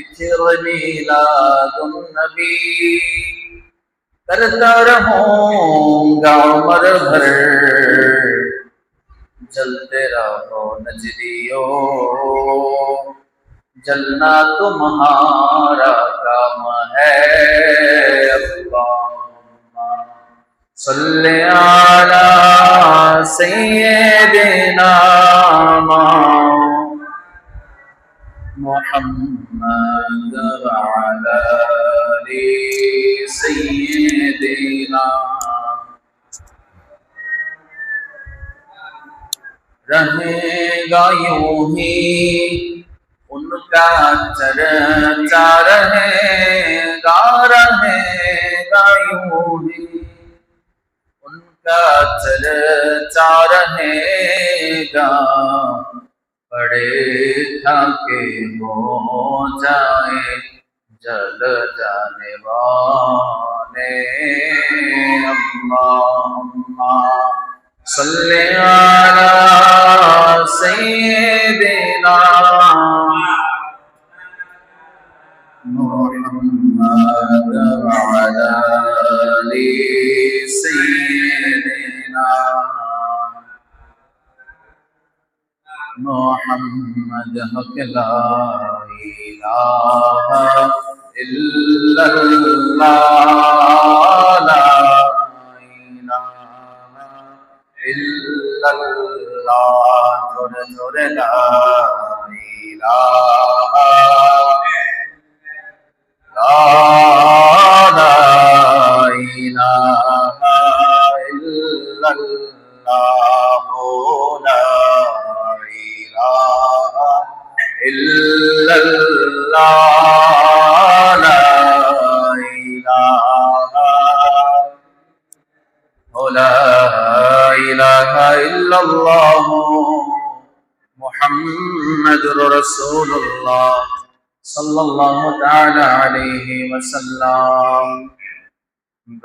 ذکر میلاد النبی کرتا رہوں گا عمر بھر جلتے رہو نجریوں جلنا تمہارا کام ہے اللہم صلی علی سیدنا مولانا محمد وعلى آل سيدنا. رہے یوں ہی ان کا چرچا رہے گا رہے گا یوں ہی ان کا چرچا رہے گا پڑے تھکے ہو جائے جل جانے والے اللہ صلی علی سیدنا محمد وعلی محمد حق لا إله إلا الله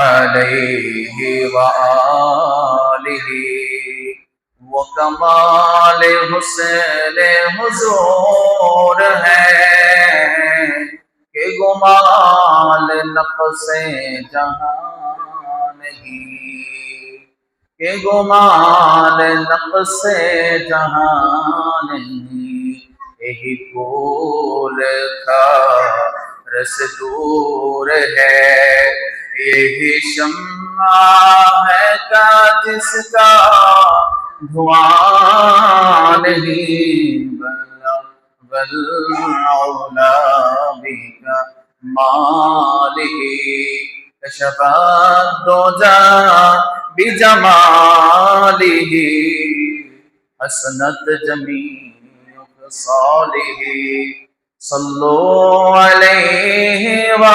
عليه وآله. وكمال حسن حضور ہے کہ گمال نقص جہاں نہیں کہ گمان نقص جہاں نہیں یہی پھول کا رس دور ہے. यही शम्मा है का जिसका धुआं नहीं बल्ला बल औला बिका मालिही कशफा दोजा बिजमालिही हसनत जमी صالح सल्लो عليه वा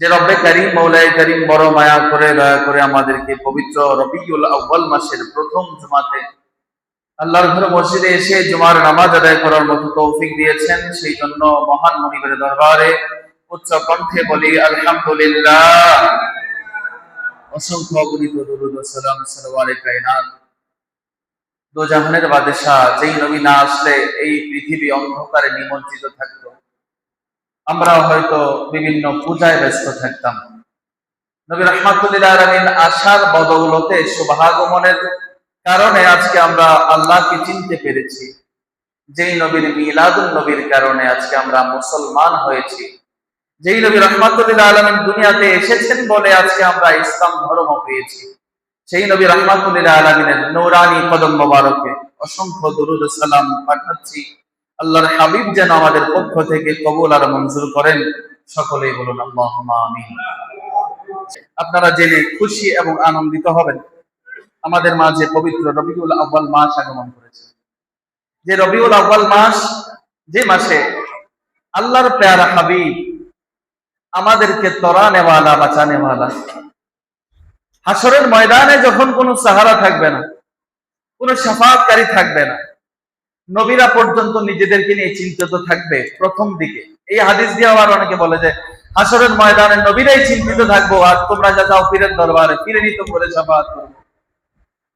যে রব্বে করিম মৌলাই করিম, বড় মায়া করে, দয়া করে আমাদেরকে পবিত্র রবিউল আউ্বাল মাসের প্রথম জুমাতে আল্লাহর ঘর মসজিদে এসে জুমার নামাজ আদায় করার মতো তৌফিক দিয়েছেন। সেই জন্য মহান মনিবের দরবারে উচ্চ কণ্ঠে বলি, আলহামদুলিল্লাহ। অসংখ্য অগণিত দরুদ সালাম সালাওয়ালে কায়নাত। দো জাহানের বাদশাহ, যেই নবী না আসলে এই পৃথিবী অন্ধকারে নিমজ্জিত থাকতো। আমরা হয়তো বিভিন্ন পূজায় ব্যস্ত থাকতাম। নবী রহমাতুল্লাহ আলমিন আসার বদৌলতে শুভাগমনের কারণে আজকে আমরা আল্লাহকে চিনতে পেরেছি। যেই নবীর মিলাদুল নবীর কারণে আজকে আমরা মুসলমান হয়েছি। যেই নবী রহমাতুল্লাহ আলমিন দুনিয়াতে এসেছেন বলে আজকে আমরা ইসলাম ধর্ম পেয়েছি। সেই নবী রহমাতুল্লাহ আলমিনের নৌরানি কদম মোবারকে অসংখ্য দরুদ সালাম পাঠাচ্ছি। আল্লাহর হাবিব যেন আমাদের পক্ষ থেকে কবুল আর মঞ্জুর করেন, সকলেই বলুন আল্লাহ আপনারা জেনে খুশি এবং আনন্দিত হবেন, আমাদের মাঝে পবিত্র রবিউল আব্বাল মাস আগমন করেছে। যে রবিউল আব্বাল মাস, যে মাসে আল্লাহর প্যারা হাবিব আমাদেরকে তরা নেওয়ালা, বাঁচা নেওয়ালা। হাসরের ময়দানে যখন কোনো সাহারা থাকবে না, কোনো সাফাতকারী থাকবে না নবীরা পর্যন্ত নিজেদেরকে নিয়ে চিন্তিত থাকবে প্রথম দিকে। এই হাদিস দিয়ে আবার অনেকে বলে যে হাসরের ময়দানে নবীরাই চিন্তিত থাকব আর তোমরা যা যাও পীরের দরবারে, ফিরে নিত করে সাফাত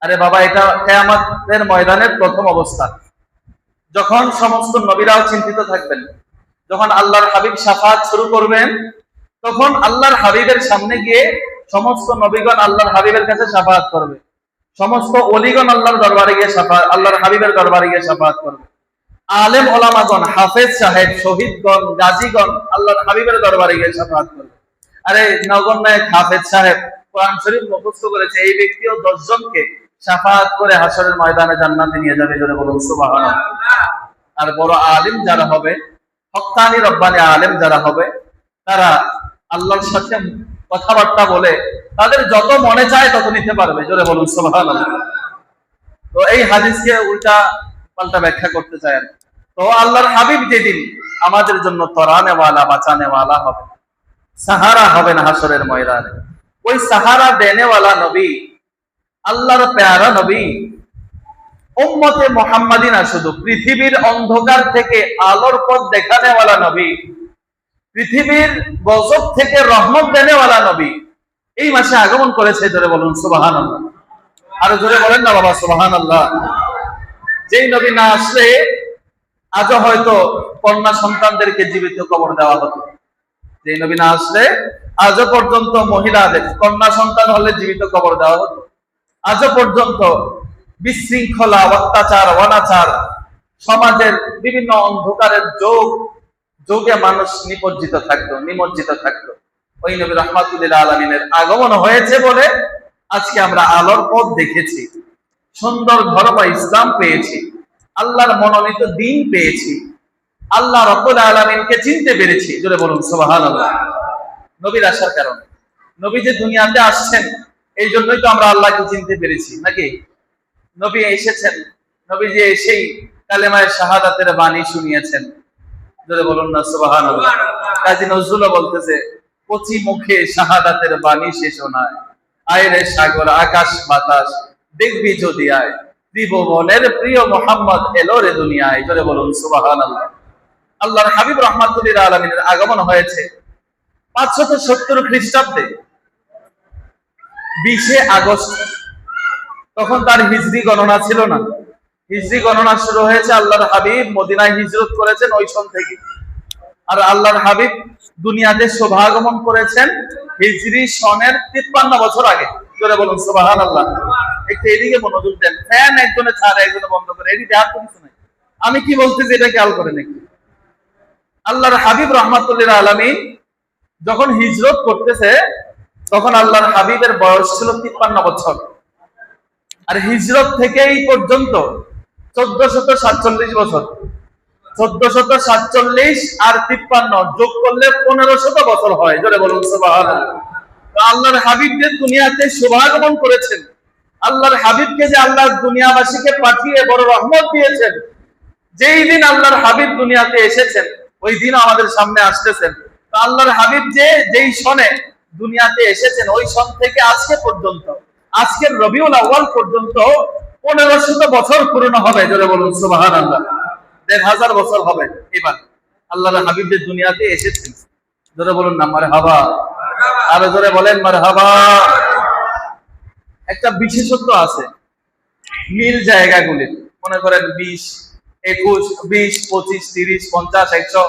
আরে বাবা, এটা কেয়ামতের ময়দানের প্রথম অবস্থা। যখন সমস্ত নবীরাও চিন্তিত থাকবেন, যখন আল্লাহর হাবিব সাফাত শুরু করবেন, তখন আল্লাহর হাবিবের সামনে গিয়ে সমস্ত নবীগণ আল্লাহর হাবিবের কাছে সাফাত করবে। সমস্ত অলিগণ আল্লাহর দরবারে গিয়ে সাফাত, আল্লাহর হাবিবের দরবারে গিয়ে সাফাত করবে। আলেম ওলামাগণ, হাফেজ সাহেব, শহীদগণ, গাজীগণ আল্লাহর হাবিবের দরবারে গিয়ে সাফাত করবে। আরে নগণ্যায়ক হাফেজ সাহেব কোরআন শরীফ মুখস্থ করেছে, এই ব্যক্তিও দশজনকে সাফাত করে হাসরের ময়দানে জান্নাতে নিয়ে যাবে জোরে বলুন, সুবহানাল্লাহ। আর বড় আলিম যারা হবে, হক্কানি রব্বানি আলেম যারা হবে, তারা আল্লাহর সাথে কথাবার্তা বলে, তাদের যত মনে চায় তত নিতে পারবে। জোরে বলুন, সুবহানাল্লাহ। তো এই হাদিসকে উল্টা পাল্টা ব্যাখ্যা করতে চায় আর তো আল্লাহর হাবিব যেদিন আমাদের জন্য তরানেওয়ালা বাঁচানেওয়ালা হবে, সাহারা হবে না হাসরের ময়দানে। ওই সাহারা দেনেওয়ালা নবী, আল্লাহর প্যারা নবী, উম্মতে মোহাম্মদী না শুধু পৃথিবীর অন্ধকার থেকে আলোর পথ দেখানেওয়ালা নবী পৃথিবীর গজব থেকে রহমত দেনেওয়ালা নবী। এই মাসে আগমন করেছে ধরে বলুন সুবাহান আল্লাহ আরও জোরে বলেন না বাবা সুবাহান আল্লাহ যেই নবী না আসলে আজও হয়তো কন্যা সন্তানদেরকে জীবিত কবর দেওয়া হতো। যেই নবী না আসলে আজও পর্যন্ত মহিলাদের, কন্যা সন্তান হলে জীবিত কবর দেওয়া হতো। আজও পর্যন্ত বিশৃঙ্খলা, অত্যাচার, অনাচার, সমাজের বিভিন্ন অন্ধকারের যোগ যোগে মানুষ নিমজ্জিত থাকতো নিমজ্জিত থাকতো। ওই নবী রহমাতুল্লাহ আলমিনের আগমন হয়েছে বলে আজকে আমরা আলোর পথ দেখেছি, সুন্দর ধর্ম ইসলাম পেয়েছি, আল্লাহর মনোনীত দিন পেয়েছি, আল্লাহ রব্বুল আলমিনকে চিনতে পেরেছি। জোরে বলুন আল্লাহ নবীর আসার কারণে। নবী যে দুনিয়াতে আসছেন, এই জন্যই তো আমরা আল্লাহকে চিনতে পেরেছি, নাকি? নবী এসেছেন, নবী যে এসেই কালেমায় শাহাদাতের বাণী শুনিয়েছেন জোরে বলুন না সুবাহান কাজী নজরুলও বলতেছে কচি মুখে শাহাদাতের বাণী সে শোনায় আয় রে সাগর আকাশ বাতাস দেখবি যদি আয়। ত্রিভুবনের প্রিয় মোহাম্মদ এলো রে দুনিয়ায়। জোরে বলুন সুবাহান আল্লাহ আল্লাহর হাবিব আলমিনের আগমন হয়েছে পাঁচশত সত্তর খ্রিস্টাব্দে বিশে আগস্ট। তখন তার হিজরি গণনা ছিল না। হিজরি গণনা শুরু হয়েছে আল্লাহর হাবিব মদিনায় হিজরত করেছেন ওই থেকে। আর আল্লাহর হাবিব দুনিয়াতে শোভাগমন করেছেন হিজরি সনের তিপ্পান্ন বছর আগে। জোরে বলুন সোবাহান আল্লাহ একটু এদিকে মনোযোগ দেন। ফ্যান একজনে ছাড়ে, একজনে বন্ধ করে। এদিকে হাত কিছু নাই। আমি কি বলতেছি এটা খেয়াল করেন একটু। আল্লাহর হাবিব রহমাতুল্লাহ আলমী যখন হিজরত করতেছে, তখন আল্লাহর হাবিবের বয়স ছিল তিপ্পান্ন বছর। আর হিজরত থেকে এই পর্যন্ত দুনিয়াবাসীকে পাঠিয়ে বড় রহমত দিয়েছেন, যেই দিন আল্লাহর হাবিব দুনিয়াতে এসেছেন, ওই দিন আমাদের সামনে আসতেছেন। আল্লাহর হাবিব যে যেই সনে দুনিয়াতে এসেছেন, ওই সন থেকে আজকে পর্যন্ত, আজকের রবিউল আউয়াল পর্যন্ত পনেরো শত বছর পূর্ণ হবে, জোরে বলুন সুবাহান আল্লাহ দেড় হাজার বছর হবে এবার। আল্লাহর হাবিব যে দুনিয়াতে এসেছেন বলুন না মার হাবা জোরে বলেন মার হাবা একটা বিশেষত্ব আছে, মিল জায়গাগুলির মনে করেন বিশ, একুশ, বিশ, পঁচিশ, তিরিশ, পঞ্চাশ, একশো।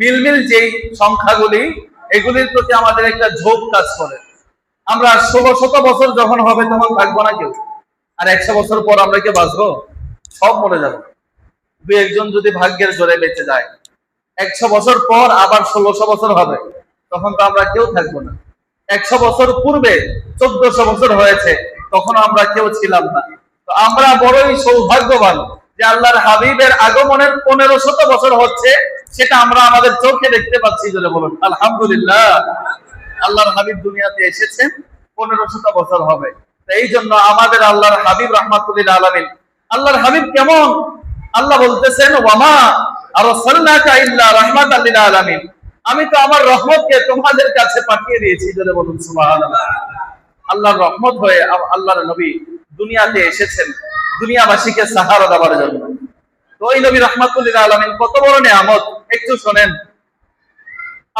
মিল মিল যেই সংখ্যাগুলি, এগুলির প্রতি আমাদের একটা ঝোঁক কাজ করে। আমরা ষোলো শত বছর যখন হবে, তখন থাকব না কেউ। আর একশো বছর পর আমরা কি বাঁচবো? সব মরে যাব। দু একজন যদি ভাগ্যের জোরে বেঁচে যায়, একশো বছর পর আবার ষোলোশো বছর হবে, তখন তো আমরা কেউ থাকব না। একশো বছর পূর্বে চোদ্দশো বছর হয়েছে, তখন আমরা কেউ ছিলাম না। তো আমরা বড়ই সৌভাগ্যবান যে আল্লাহর হাবিবের আগমনের পনেরো শত বছর হচ্ছে, সেটা আমরা আমাদের চোখে দেখতে পাচ্ছি বলে বলুন। আলহামদুলিল্লাহ। আল্লাহর হাবিব দুনিয়াতে এসেছেন, পনেরো শত বছর হবে। এই জন্য আমাদের আল্লাহর হাবিব রহমাতুল্লিল আলমিন, আল্লাহর হাবিব কেমন? আল্লাহ বলতেছেন, ওয়ামা আর ইল্লা রহমাত আল্লিল আলমিন। আমি তো আমার রহমতকে তোমাদের কাছে পাঠিয়ে দিয়েছি যদি বলুন আল্লাহর রহমত হয়ে আল্লাহর নবী দুনিয়াতে এসেছেন, দুনিয়াবাসীকে সাহারা দেওয়ার জন্য। তো ওই নবী রহমাতুল্লিল আলমিন কত বড় নিয়ামত, একটু শোনেন।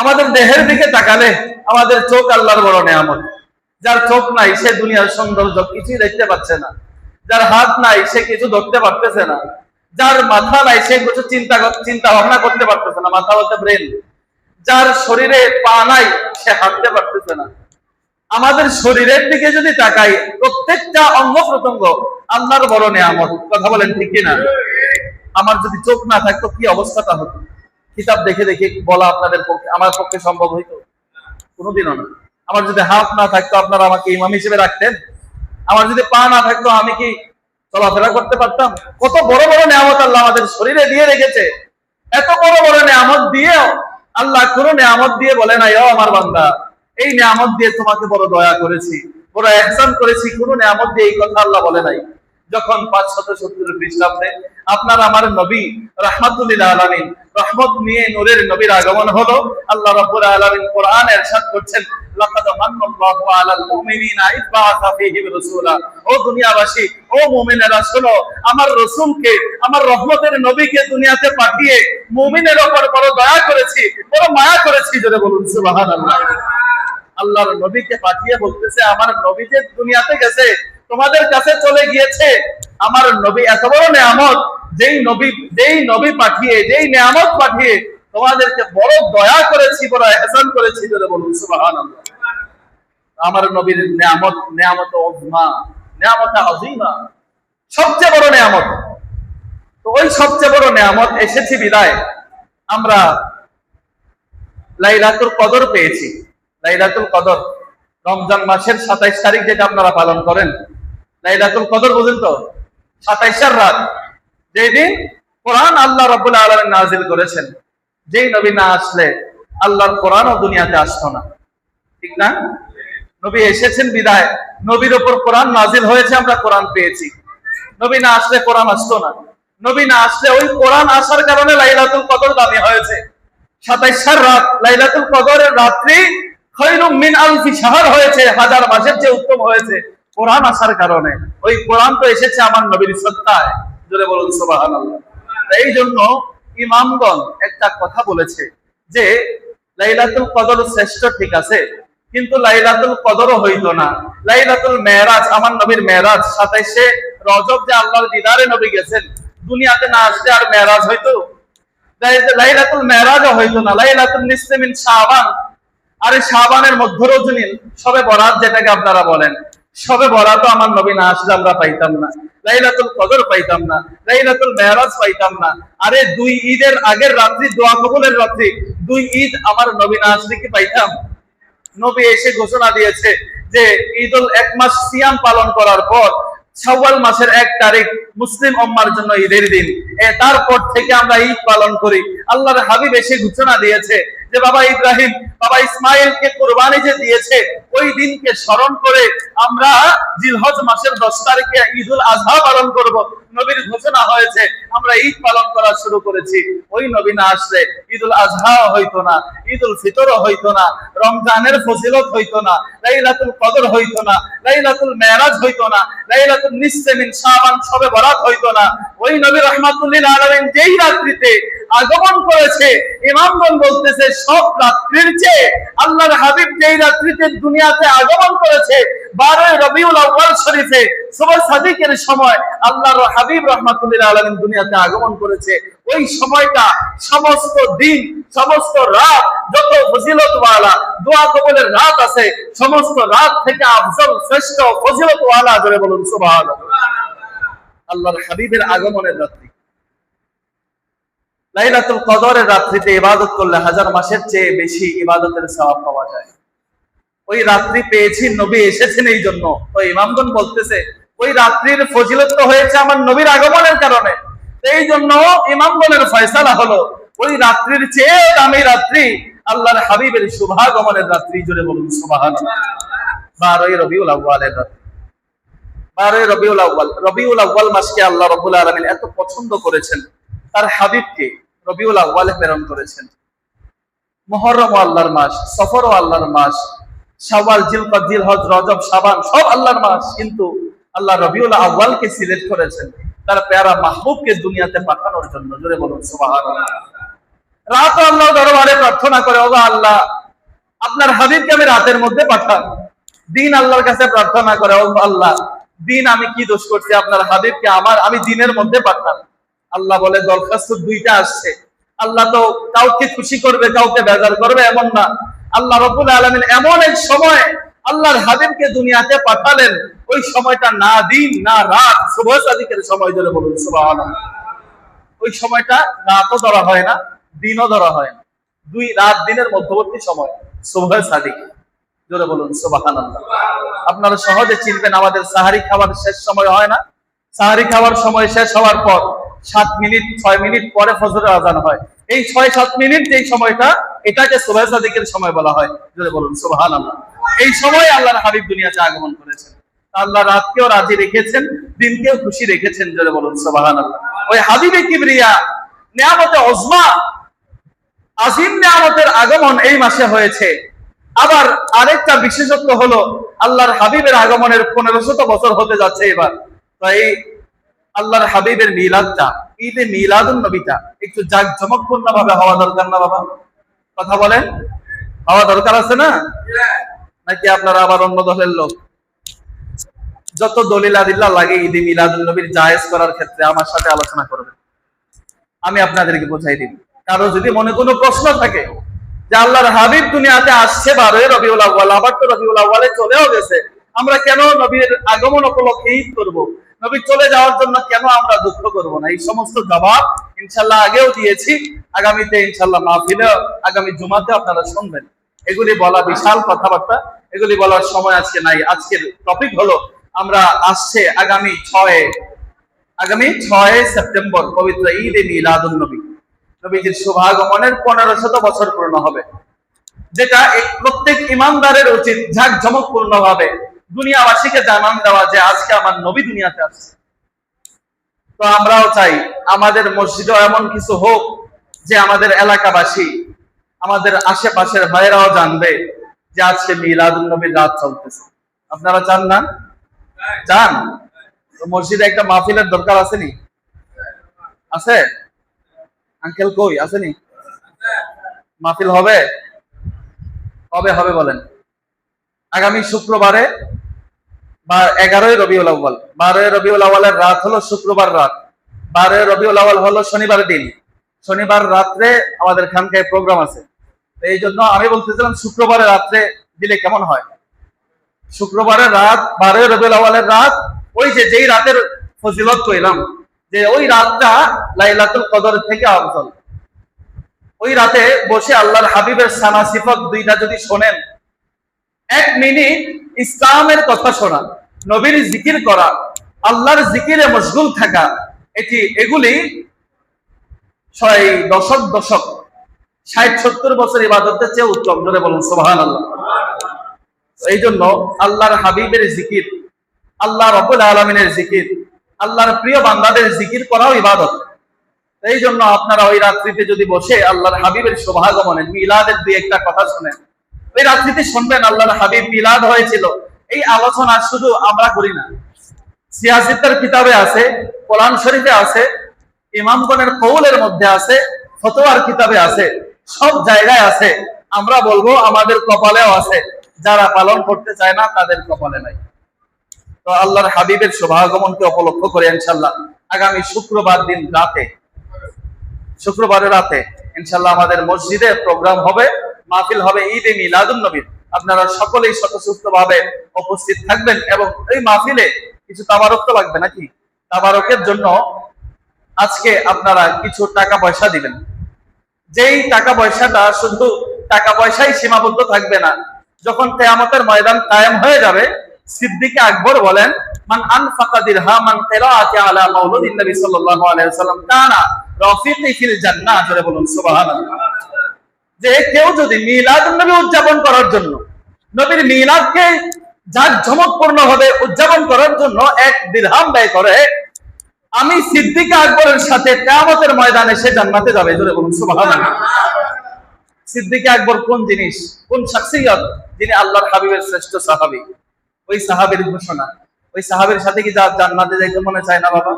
আমাদের দেহের দিকে তাকালে আমাদের চোখ আল্লাহর বড় নেয়ামত। যার চোখ নাই, সে দুনিয়ার সৌন্দর্য কিছুই দেখতে পাচ্ছে না। যার হাত নাই, সে কিছু ধরতে পারতেছে না। যার মাথা নাই, সে কিছু চিন্তা চিন্তা ভাবনা করতে পারতেছে না। মাথা বলতে ব্রেন যার শরীরে পা নাই, সে হাঁটতে পারতেছে না। আমাদের শরীরের দিকে যদি তাকাই, প্রত্যেকটা অঙ্গ প্রত্যঙ্গ আল্লাহর বড় নেয়ামত। কথা বলেন ঠিক কিনা? আমার যদি চোখ না থাকতো, কি অবস্থাটা হতো? কিতাব দেখে দেখে বলা আপনাদের পক্ষে আমার পক্ষে সম্ভব হইতো? কোনোদিনও না। আমার যদি হাত না থাকতো আপনারা আমাকে ইমাম হিসেবে রাখতেন? আমার যদি পা না থাকতো, আমি কি চলাফেরা করতে পারতাম? কত বড় বড় নিয়ামত আল্লাহ আমাদের শরীরে দিয়ে রেখেছে। এত বড় বড় নিয়ামত দিয়েও আল্লাহ কোন নিয়ামত দিয়ে বলে নাই, ও আমার বান্দা, এই নিয়ামত দিয়ে তোমাকে বড় দয়া করেছি, বড় একজন করেছি, কোন নিয়ামত দিয়ে এই কথা আল্লাহ বলে নাই। যখন পাঁচ শত সত্তর খ্রিস্টাব্দে আপনার আমার নবী রাহমাতুল্লিল আলমিন রহমত নিয়ে নূরের নবীর আগমন হলো, আল্লাহ রব্বুল আলমিন কোরআন এরশাদ করছেন আমার রাসূলকে আল্লাহর নবীকে পাঠিয়ে বলতেছে, আমার নবী যে দুনিয়াতে গেছে তোমাদের কাছে চলে গিয়েছে আমার নবী। এত বড় নেয়ামত, যেই নবী যেই নবী পাঠিয়ে, যেই নেয়ামত পাঠিয়ে তোমাদেরকে বড় দয়া করেছি, বড় এহসান করেছি বলে বলুন, সুবহানাল্লাহ। আমার নবীর নেয়ামত নেয়ামত ওজমা নেয়ামত আজিমা, সবচেয়ে বড় নেয়ামত। তো ওই সবচেয়ে বড় নেয়ামত, এসেছি বিদায়। আমরা লাইলাতুল কদর পেয়েছি। লাইলাতুল কদর, রমজান মাসের সাতাইশ তারিখ যেটা আপনারা পালন করেন লাইলাতুল কদর বুঝেন তো রাত। কোরআন আল্লাহ রবুল্লা আলমিন করেছেন, যেই নবী না আসলে আল্লাহর কোরআনও দুনিয়াতে আসতো না। ঠিক না? নবী এসেছেন বিদায়। নবীর কোরআন হয়েছে, আমরা কোরআন পেয়েছি। নবী না আসলে কোরআন আসতো না। নবী না আসলে ওই কোরআন আসার কারণে লাইলাতুল কদর দামি হয়েছে। সাতাইশার রাত, লাইলাতুল কদরের রাত্রি খৈরুম মিন আলফি শাহর হয়েছে, হাজার মাসের চেয়ে উত্তম হয়েছে। কোরআন আসার কারণে ওই কোরআন তো এসেছে আমার নবীর সত্তায়। জোরে বলুন, সুবহানাল্লাহ। এই জন্য ইমামগণ একটা কথা বলেছে যে, লাইলাতুল কদর শ্রেষ্ঠ ঠিক আছে, কিন্তু লাইলাতুল কদরও হইতো না। লাইলাতুল মেরাজ আমার নবীর মেরাজ সাতাইশে রজব যে আল্লাহর দিদারে নবী গেছেন, দুনিয়াতে না আসলে আর মেরাজ হইতো? লাইলাতুল মেরাজও হইতো না। লাইলাতুল নিসফে মিন শাবান। আরে শাবানের মধ্য রজনী সবে বরাত যেটাকে আপনারা বলেন। সবে বরাতও আমার নবী না আসলে আমরা পাইতাম না। লাইলাতুল কদর পাইতাম না, লাইলাতুল মেহরাজ পাইতাম না। আরে দুই ঈদের আগের রাত্রি, দোয়া কবুলের রাত্রি, দুই ঈদ আমার নবীন আসলে কি পাইতাম? নবী এসে ঘোষণা দিয়েছে যে ঈদুল এক মাস সিয়াম পালন করার পর শাওয়াল মাসের এক তারিখ মুসলিম উম্মার জন্য ঈদের দিন। তারপর থেকে আমরা ঈদ পালন করি। আল্লাহর হাবিব এসে ঘোষণা দিয়েছে যে, বাবা ইব্রাহিম, বাবা ইসমাইলকে কোরবানি যে দিয়েছে, ওই দিনকে স্মরণ করে আমরা জিলহজ মাসের দশ তারিখে ঈদুল আজহা পালন করব। নবীর ঘোষণা হয়েছে, আমরা ঈদ পালন করা শুরু করেছি। ওই নবী না আসলে ঈদুল আজহা হইতো না, ঈদুল ফিতরও হইতো না, রমজানের ফজিলত হইতো না, লাইলাতুল কদর হইতো না, লাইলাতুল মেরাজ হইতো না লাইলাতুল নিসফে মিন শাবান সবে বরাত হইতো না। ওই নবী রাহমাতুল্লিল আলামিন যেই রাত্রিতে আগমন করেছে, ইমামগণ বলতেছে, সব রাত্রির চেয়ে আল্লাহর হাবিব যেই রাত্রিতে দুনিয়াতে আগমন করেছে বারোই রবিউল আউয়াল শরীফে সুবহ সাদিকের সময় আল্লাহর হাবিব রহমাতুল্লিল আলামিন দুনিয়াতে আগমন করেছে। ওই সময়টা সমস্ত দিন, সমস্ত রাত, যত ফজিলত ওয়ালা দোয়া কবুলের রাত আছে, সমস্ত রাত থেকে আফজল শ্রেষ্ঠ ফজিলত ওয়ালা ধরে বলুন, সুবহানাল্লাহ। আল্লাহর হাবিবের আগমনের রাত্রি। লাইলাতুল কদরের রাত্রিতে ইবাদত করলে হাজার মাসের চেয়ে বেশি ইবাদতের সওয়াব পাওয়া যায়। ওই রাত্রি পেয়েছি, নবী এসেছেন এই জন্য। তো ইমামগণ বলতেছে, ওই রাত্রির ফজিলত তো হয়েছে আমার নবীর আগমনের কারণে। এই জন্য ইমামগণের ফয়সালা হলো, ওই রাত্রির চেয়ে দামি রাত্রি আল্লাহর হাবিবের শুভাগমনের রাত্রি জুড়ে বলুন সুবাহান বারোই রবিউল আউ্বালের রাত্রি। বারোই রবিউল আউ্বাল রবিউল আউ্বাল মাসকে আল্লাহ রবুল আলমিন এত পছন্দ করেছেন, তার হাবিবকে রবিউল আউ্বালে প্রেরণ করেছেন। মহরম আল্লাহর মাস সফর আল্লাহর মাস শাওয়াল জিলকদ জিলহজ, রজব, শাবান, সব আল্লাহর মাস। কিন্তু আল্লাহ রবিউল আউ্বালকে সিলেক্ট করেছেন তার প্যারা মাহবুবকে দুনিয়াতে পাঠানোর জন্য। জোরে বলুন, সুবহানাল্লাহ। রাত আল্লাহ দরবারে প্রার্থনা করে, ওগো আল্লাহ, আপনার হাবিবকে আমি রাতের মধ্যে পাঠান দিন আল্লাহর কাছে প্রার্থনা করে ও আল্লাহ, দিন আমি কি দোষ করছি? আপনার হাবিবকে আমার, আমি দিনের মধ্যে পাঠান আল্লাহ বলে, দরখাস্ত দুইটা আসছে। আল্লাহ তো কাউকে খুশি করবে, কাউকে বেজার করবে, এমন না। আল্লাহ রবুল আলমিন এমন এক সময় আল্লাহর হাবিবকে দুনিয়াতে পাঠালেন। ওই সময়টা না দিন, না রাত। শুভ সাদিকের সময় ধরে বলুন সুবাহ ওই সময়টা রাতও ধরা হয় না, দিনও ধরা হয় না। দুই রাত দিনের মধ্যবর্তী সময়, শুভ সাদিক। জোরে বলুন সুবাহান আপনারা সহজে চিনবেন, আমাদের সাহারি খাবার শেষ সময় হয় না। সাহারি খাবার সময় শেষ হওয়ার পর সাত মিনিট, ছয় মিনিট পরে ফজরের আজান হয়। এই ছয় সাত মিনিট যেই সময়টা, এটাকে সুবাহ সাদিকের সময় বলা হয়। বলুন আল্লাহ এই সময় আল্লাহর হাবিব দুনিয়াতে আগমন করেছেন। আল্লাহ রাতকেও রাজি রেখেছেন, দিনকেও খুশি রেখেছেন, জোরে বলুন আল্লাহ ওই হাবিবে কিবরিয়া, নিয়ামতে ওজমা, আজিম নিয়ামতের আগমন এই মাসে হয়েছে। আবার আরেকটা বিশেষত্ব হলো, আল্লাহর হাবিবের আগমনের পনেরো শত বছর হতে যাচ্ছে এবার। তাই আল্লাহর হাবিবের মিলাদটা ঈদে মিলাদুন নবীটা একটু জাক জমকপূর্ণ ভাবে হওয়া দরকার না বাবা? কথা বলেন? হওয়া দরকার আছে না? নাকি আপনারা আবার অন্য দলের লোক? যত দলিল আদিল্লা লাগে ঈদে মিলাদুল নবীর জায়েজ করার ক্ষেত্রে আমার সাথে আলোচনা করবেন। আমি আপনাদেরকে বোঝাই দিব। কারও যদি মনে কোনো প্রশ্ন থাকে যে আল্লাহর হাবিব দুনিয়াতে আসছে বারোই রবিউল আউ্বাল আবার তো রবিউল আউ্বালে চলেও গেছে, আমরা কেন নবীর আগমন উপলক্ষে ঈদ করব? নবী চলে যাওয়ার জন্য কেন আমরা দুঃখ করব না? এই সমস্ত জবাব ইনশাল্লাহ আগেও দিয়েছি। আগামীতে ইনশাল্লাহ মাহফিলে, আগামী জুমাতে আপনারা শুনবেন। এগুলি বলা বিশাল কথাবার্তা। এগুলি বলার সময় আজকে নাই। আজকের টপিক হলো, আমরা আসছে আগামী ছয় আগামী ছয় সেপ্টেম্বর, পবিত্র ঈদ এ মিলাদুন নবী। নবীজির শুভাগমনের পনেরো শত বছর পূর্ণ হবে। যেটা প্রত্যেক ইমানদারের উচিত ঝাঁক ঝমকপূর্ণ ভাবে দুনিয়াবাসীকে জানান দেওয়া যে আজকে আমার নবী দুনিয়াতে আসছে। তো আমরাও চাই আমাদের মসজিদেও এমন কিছু হোক যে আমাদের এলাকাবাসী, আমাদের আশেপাশের ভাইরাও জানবে যে আজকে মিলাদুন নবীর রাত চলতেছে। আপনারা চান না? চান? মসজিদে একটা মাহফিলের দরকার আসেনি? আছে? আঙ্কেল কই? আসেনি? মাহফিল হবে? কবে হবে বলেন? আগামী শুক্রবারে এগারোই রবিউল আউ্বাল বারোই রবিউল আউ্বালের রাত হলো শুক্রবার রাত। বারোই রবিউল আউ্বাল হলো শনিবার দিন। শনিবার রাত্রে আমাদের খানকায় প্রোগ্রাম আছে। এই জন্য আমি বলতেছিলাম শুক্রবারে রাত্রে দিলে কেমন হয়? শুক্রবারের রাত, বারোই রবিউল আউ্বালের রাত, ওই যে যেই রাতের ফজিলত কইলাম, যে ওই রাতটা লাইলাতুল কদর থেকে আফজল। ওই রাতে বসে আল্লাহর হাবিবের সানা সিফত দুইটা যদি শোনেন, এক মিনিট ইসলামের কথা শোনা নবীর জিকির করা, আল্লাহর জিকিরে মশগুল থাকা, এটি এগুলি ছয় দশক দশক, ষাট সত্তর বছর ইবাদতের চেয়ে উত্তম। জোরে বলুন সোহান আল্লাহ এই জন্য আল্লাহর হাবিবের জিকির, আল্লাহ রবুল আলমিনের জিকির, আল্লাহর প্রিয় বান্দাদের জিকির করাও ইবাদত। এই জন্য আপনারা ওই রাত্রিতে যদি বসে আল্লাহর হাবিবের শোভাগমনের মিলাদের দুই একটা কথা শুনেন। ওই রাত্রিতে শুনবেন আল্লাহর হাবিব মিলাদ হয়েছিল। এই আলোচনা শুধু আমরা করি না। সিয়াসিতের কিতাবে আছে, কোরআন শরীফে আছে, ইমামগণের কৌলের মধ্যে আছে, ফতোয়ার কিতাবে আছে, সব জায়গায় আছে। আমরা বলব আমাদের কপালেও আছে। যারা পালন করতে চায় না, তাদের কপালে নাই। তো আল্লাহর হাবিবের শুভাগমনকে উপলক্ষ করে ইনশাল্লাহ আগামী শুক্রবার দিন রাতে, শুক্রবারের রাতে ইনশাল্লাহ আমাদের মসজিদে প্রোগ্রাম হবে, মাহফিল হবে ঈদ এ মিলাদুন নবীর। আপনারা সকলেই স্বতঃস্ফূর্ত ভাবে উপস্থিত থাকবেন এবং এই মাহফিলে কিছু তাবারক তো লাগবে নাকি? তাবারকের জন্য আজকে আপনারা কিছু টাকা পয়সা দিবেন। যেই টাকা পয়সাটা শুধু টাকা পয়সাই সীমাবদ্ধ থাকবে না, যখন কেয়ামতের ময়দান কায়েম হয়ে যাবে, সিদ্দিকে আকবর বলেন, মান আনফাকা দিরহামান কিরাআতি আলা মাউলুদিন নবী সাল্লাল্লাহু আলাইহি ওয়াসাল্লাম কানা রাফিকি ফিল জান্নাহ জোরে বলুন সুবহানাল্লাহ। যে কেউ যদি মিলাদুন নবী উদযাপন করার জন্য, নবীর মিলাদকে জাঁকজমকপূর্ণ ভাবে উদযাপন করার জন্য এক দিরহাম ব্যয় করে, আমি সিদ্দিক আকবরের সাথে কেয়ামতের ময়দানে সে জান্নাতে যাবে। জোরে বলুন, সুবহানাল্লাহ। সিদ্দিক আকবর কোন জিনিস, কোন শাখসিয়ত যিনি আল্লাহর হাবিবের শ্রেষ্ঠ সাহাবী? ওই সাহাবীর ঘোষণা। ওই সাহাবীর সাথে কি জান্নাতে যাইতে মনে চায় না বাবা?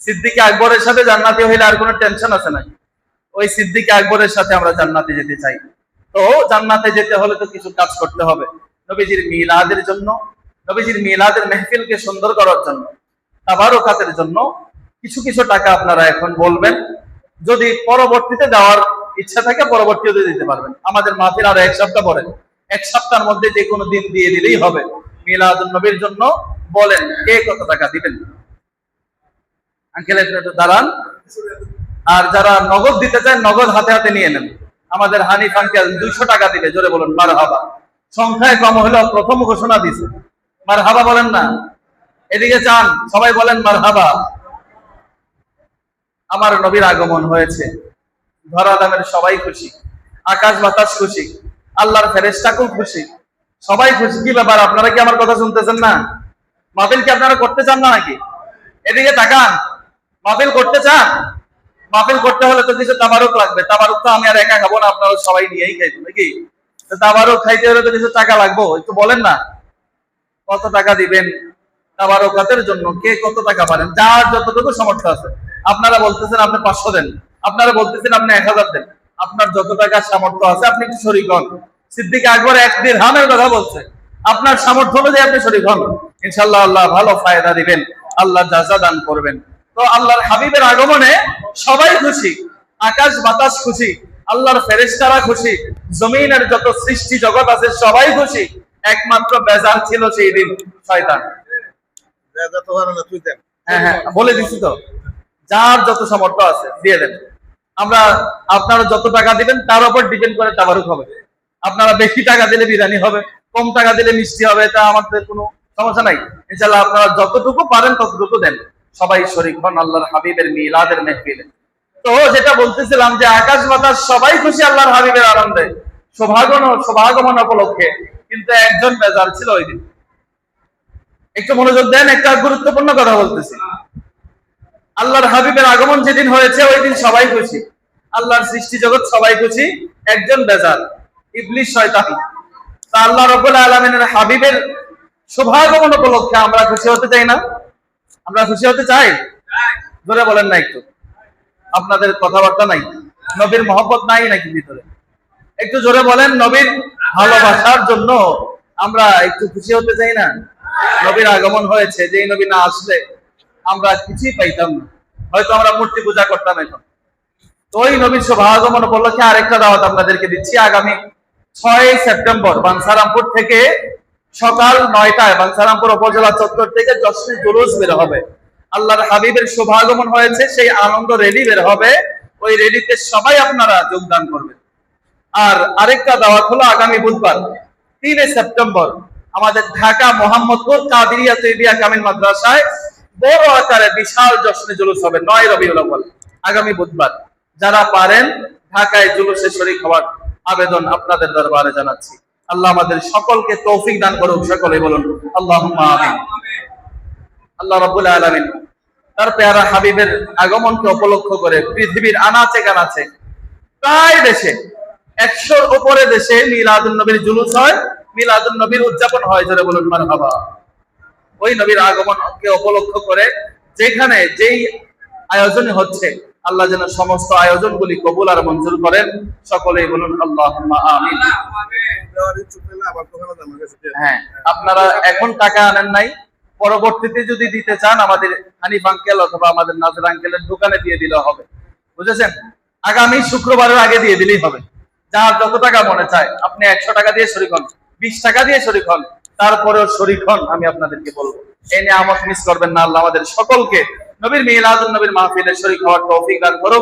সিদ্দিক আকবরের সাথে জান্নাতি হইলে আর কোনো টেনশন আছে নাকি? ওই সিদ্দিক আকবরের সাথে আমরা জান্নাতে যেতে চাই। তো জান্নাতে যেতে হলে তো কিছু কাজ করতে হবে। নবীজির মিলাদের জন্য, নবীজির মিলাদের মেহফিলকে সুন্দর করার জন্য, তাবারকাতের জন্য কিছু কিছু টাকা আপনারা এখন বলবেন। যদি পরবর্তীতে দেওয়ার ইচ্ছা থাকে পরবর্তীতে দিতে পারবেন। আমাদের মাহফিল আরও এক সপ্তাহ পরে। এক সপ্তাহের মধ্যে যে কোনো দিন দিয়ে দিলেই হবে। মিলাদুন নবীর জন্য বলেন, কে কত টাকা দিবেন? আঙ্কেল, একটু দাঁড়ান। আর যারা নগদ দিতে চান নগদ হাতে হাতে নিয়ে নেন আমাদের হানিফ আঙ্কেল দুইশো টাকা দিবে, জোরে বলুন মার হাবা সংখ্যায় কম হলেও প্রথম ঘোষণা দিছে। মার হাবা বলেন না। এদিকে চান, সবাই বলেন মার হাবা আমার নবীর আগমন হয়েছে। ধরা দামের সবাই খুশি। আকাশ বাতাস খুশি। আল্লাহর ফেরেস্তাকেও খুশি। সবাই খুশি। কি ব্যাপার, আপনারা কি আমার কথা শুনতেছেন না? মাহফিল কি আপনারা করতে চান না নাকি? এদিকে তাকান। মাহফিল করতে চান? মাহফিল করতে হলে তো কিছু তাবারুক লাগবে। তাবারুক তো আমি আর একা খাব না, আপনারা সবাই নিয়েই খাইবো নাকি? তাবারুক খাইতে হলে তো কিছু টাকা লাগবো, একটু বলেন না। কত টাকা দিবেন তাবারকাতের জন্য? কে কত টাকা পারেন? যার যতটুকু সামর্থ্য আছে। আপনারা বলতেছেন আপনি পাঁচশো দেন, আপনারা বলতেছেন আপনি এক হাজার দেন। আপনার যত টাকা সামর্থ্য আছে, আপনি একটু শরিক হন। সিদ্দিক আকবর এক দিন হামের কথা বলছে। আপনার সামর্থ্য অনুযায়ী আপনি শরিক হন। ইনশাল্লাহ আল্লাহ ভালো ফায়দা দিবেন, আল্লাহ যা দান করবেন। তো আল্লাহর হাবিবের আগমনে সবাই খুশি আকাশ বাতাস খুশি আল্লাহর ফেরেশতারা খুশি জমিনের যত সৃষ্টি জগৎ আছে সবাই খুশি একমাত্র বেজার ছিল সেই দিন শয়তান। হ্যাঁ হ্যাঁ বলে দিছি তো। যার যত সামর্থ্য আছে দিয়ে দেন। আমরা আপনারা যত টাকা দিবেন তার উপর ডিপেন্ড করে তাবারুক হবে। আপনারা বেশি টাকা দিলে বিরিয়ানি হবে কম টাকা দিলে মিষ্টি হবে তা আমাদের কোনো সমস্যা নাই। ইনশাল্লাহ আপনারা যতটুকু পারেন ততটুকু দেন। সবাই শরীক হন, আল্লাহর হাবিবের মিলাদের মেহফিলে। তো যেটা বলতেছিলাম যে আকাশ বাতাস সবাই খুশি আল্লাহর হাবিবের আনন্দে। সৌভাগন সৌভাগমন উপলক্ষে কিন্তু একজন বেজার ছিল ওই দিন। একটু মনোযোগ দেন, একটা গুরুত্বপূর্ণ কথা বলতেছি। আল্লাহর হাবিবের আগমন যেদিন হয়েছে, ওই দিন সবাই খুশি। আল্লাহর সৃষ্টি জগৎ সবাই খুশি, একজন বেজার ইবলিশ শয়তান। তা আল্লাহ রব্বুল আলমিনের হাবিবের শুভাগমন উপলক্ষে আমরা খুশি হতে চাই না। আমরা খুশি হতে চাই? ধরে বলেন না একটু। আপনাদের কথাবার্তা নাই। নবীর মহব্বত নাই নাকি ভিতরে? একটু জোরে বলেন, নবীর ভালোবাসার জন্য আমরা একটু খুশি হতে চাই না? নবীর আগমন হয়েছে, যেই নবী না আসলে আমরা কিছুই পাইতাম না। হয়তো আমরা মূর্তি পূজা করতাম এখন। তো ওই নবীর শুভাগমন উপলক্ষে আরেকটা দাওয়াত আপনাদেরকে দিচ্ছি। আগামী ছয় সেপ্টেম্বর বানসারামপুর থেকে সকাল নয়টায় বানসারামপুর উপজেলা চত্বর থেকে জশ্রী জুলুস বের হবে। আল্লাহর হাবিবের শুভাগমন হয়েছে, সেই আনন্দ রেলি বের হবে। ওই রেলিতে সবাই আপনারা যোগদান করবেন। আর আরেকটা দাওয়াত হলো আগামী বুধবার, তিনে সেপ্টেম্বর, আমাদের ঢাকা মোহাম্মদপুর কাদিরিয়া তৈরিয়া কামিল মাদ্রাসায় বড় আকারে বিশাল জশ্নে জুলুস হবে, নয় আউয়াল, আগামী বুধবার। যারা পারেন ঢাকায় জুলুসে শরীক হওয়ার আবেদন আপনাদের দরবারে জানাচ্ছি। আল্লাহ আমাদের সকলকে তৌফিক দান করুক সকলে বলুন আল্লাহ আল্লাহ রাব্বুল আলামিন তার পেয়ারা হাবিবের আগমনকে উপলক্ষ করে পৃথিবীর আনাচে কানাচে প্রায় দেশে, একশোর উপরে দেশে মিলাদুন নবীর জুলুস হয়, মিলাদুন নবীর উদযাপন হয়, জোরে বলুন, মারহাবা। ওই নবীর আগমনকে উপলক্ষ করে যেখানে যেই আয়োজন হচ্ছে আল্লাহ যেন সমস্ত আয়োজনগুলি কবুল আর মঞ্জুর করেন। সকলেই বলুন আল্লাহ। হ্যাঁ আপনারা এখন টাকা আনেন নাই। পরবর্তীতে যদি দিতে চান, আমাদের হানিফ আঙ্কেল অথবা আমাদের নাজর আঙ্কেলের দোকানে দিয়ে দিলে হবে। বুঝেছেন? আগামী শুক্রবারের আগে দিয়ে দিলেই হবে। যার যত টাকা মনে চায়, আপনি একশো টাকা দিয়ে শরিক হন, বিশ টাকা দিয়ে শরিক হন, তারপরেও শরিক হন, আমি আপনাদেরকে বলব। এই নিয়ে আমত মিস করবেন না, আল্লাহ আমাদের সকলকে নবীর মিলাদুন নবীর মাহফিলে শরীক হওয়ার তৌফিক দান করুক